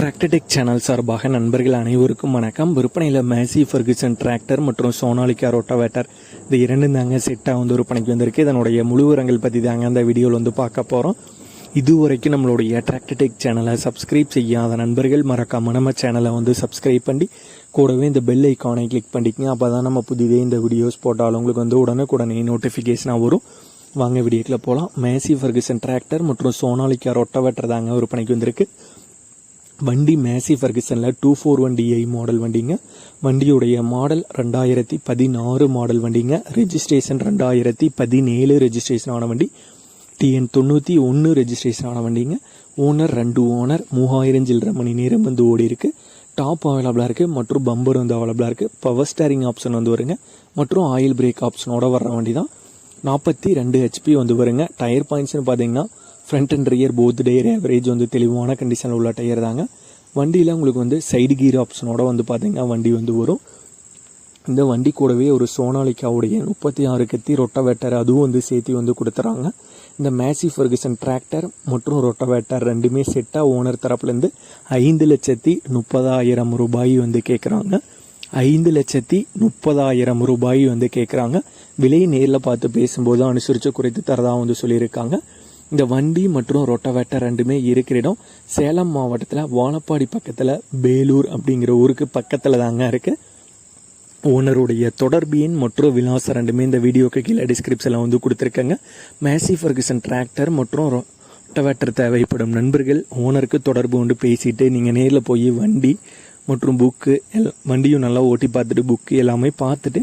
Tractor Tech channel சார்பாக நண்பர்கள் அனைவருக்கும் வணக்கம். விற்பனையில் மேசி ஃபர்குசன் டிராக்டர் மற்றும் சோனாலிக்கா ரோட்டோவேட்டர் இது இரண்டு தாங்க செட்டாக வந்து விற்பனைக்கு வந்திருக்கு. இதனுடைய முழு உரங்கள் பற்றி தாங்க அந்த வீடியோவில் வந்து பார்க்க போகிறோம் இதுவரைக்கும் நம்மளுடைய டிராக்டர்டெக் சேனலை சப்ஸ்கிரைப் செய்யாத நண்பர்கள் மறக்காம நம்ம சேனலை வந்து சப்ஸ்கிரைப் பண்ணி கூடவே இந்த பெல் ஐக்கானை கிளிக் பண்ணிக்கங்க. அப்போ தான் நம்ம புதிதே இந்த வீடியோஸ் போட்டாலும் உங்களுக்கு வந்து உடனுக்குடனே நோட்டிஃபிகேஷனாக வரும். வாங்க வீடியோக்கில் போகலாம் மேசி ஃபர்குசன் டிராக்டர் மற்றும் சோனாலிக்கா ரொட்டவேட்டர் தாங்க விற்பனைக்கு வந்திருக்கு. வண்டி Massey ஃபர்கிசனில் two four one DI model வண்டிங்க. வண்டியுடைய மாடல் ரெண்டாயிரத்தி பதினாறு மாடல் வண்டிங்க. ரெஜிஸ்ட்ரேஷன் ரெண்டாயிரத்தி பதினேழு ரெஜிஸ்ட்ரேஷன் ஆன வண்டி. டிஎன் தொண்ணூற்றி ஒன்று ரெஜிஸ்ட்ரேஷன் ஆன வண்டிங்க. ஓனர் ரெண்டு ஓனர் மூவாயிரம் சில்லரை மணி நேரம் வந்து ஓடி இருக்கு. டாப் அவைலபிளாக இருக்குது மற்றும் பம்பர் வந்து அவைலபிளாக இருக்குது பவர் ஸ்டேரிங் ஆப்ஷன் வந்து வருங்க. மற்றும் ஆயில் பிரேக் ஆப்ஷனோட வர்ற வண்டி தான் நாற்பத்தி ரெண்டு ஹெச்பி வந்து வருங்க. டயர் பாயிண்ட்ஸ்னு பார்த்தீங்கன்னா front and rear both tyre average வந்து தெளிவான கண்டிஷனில் உள்ள டயர் தாங்க. வண்டியில் உங்களுக்கு வந்து சைடு கீர் ஆப்ஷனோட வந்து பார்த்தீங்கன்னா வண்டி வந்து வரும். இந்த வண்டி கூடவே ஒரு சோனாலிக்காவுடைய முப்பத்தி ஆறு கத்தி ரொட்டவேட்டர் அதுவும் வந்து சேர்த்து வந்து கொடுத்துறாங்க. இந்த மேசி ஃபர்கசன் டிராக்டர் மற்றும் ரொட்டவேட்டர் ரெண்டுமே செட்டாக ஓனர் தரப்புலேருந்து ஐந்து லட்சத்தி முப்பதாயிரம் ரூபாய் வந்து கேட்குறாங்க ஐந்து லட்சத்தி முப்பதாயிரம் ரூபாய் வந்து கேட்குறாங்க விலை நேரில் பார்த்து பேசும்போது அனுசரித்து குறைத்து தரதாக வந்து சொல்லியிருக்காங்க. இந்த வண்டி மற்றும் ரொட்டவேட்டர் ரெண்டுமே இருக்கிற இடம் சேலம் மாவட்டத்தில் வாழப்பாடி பக்கத்தில் பேலூர் அப்படிங்கிற ஊருக்கு பக்கத்தில் தாங்க இருக்குது ஓனருடைய தொடர்பு எண் மற்றும் விலாசம் ரெண்டுமே இந்த வீடியோக்கு கீழே டிஸ்கிரிப்ஷனில் வந்து கொடுத்துருக்கேங்க. மேசி ஃபர்கசன் டிராக்டர் மற்றும் ரொட்டவேட்டர் தேவைப்படும் நண்பர்கள் ஓனருக்கு தொடர்பு கொண்டு பேசிட்டு நீங்கள் நேரில் போய் வண்டி மற்றும் புக்கு எல் வண்டியும் நல்லா ஓட்டி பார்த்துட்டு புக்கு எல்லாமே பார்த்துட்டு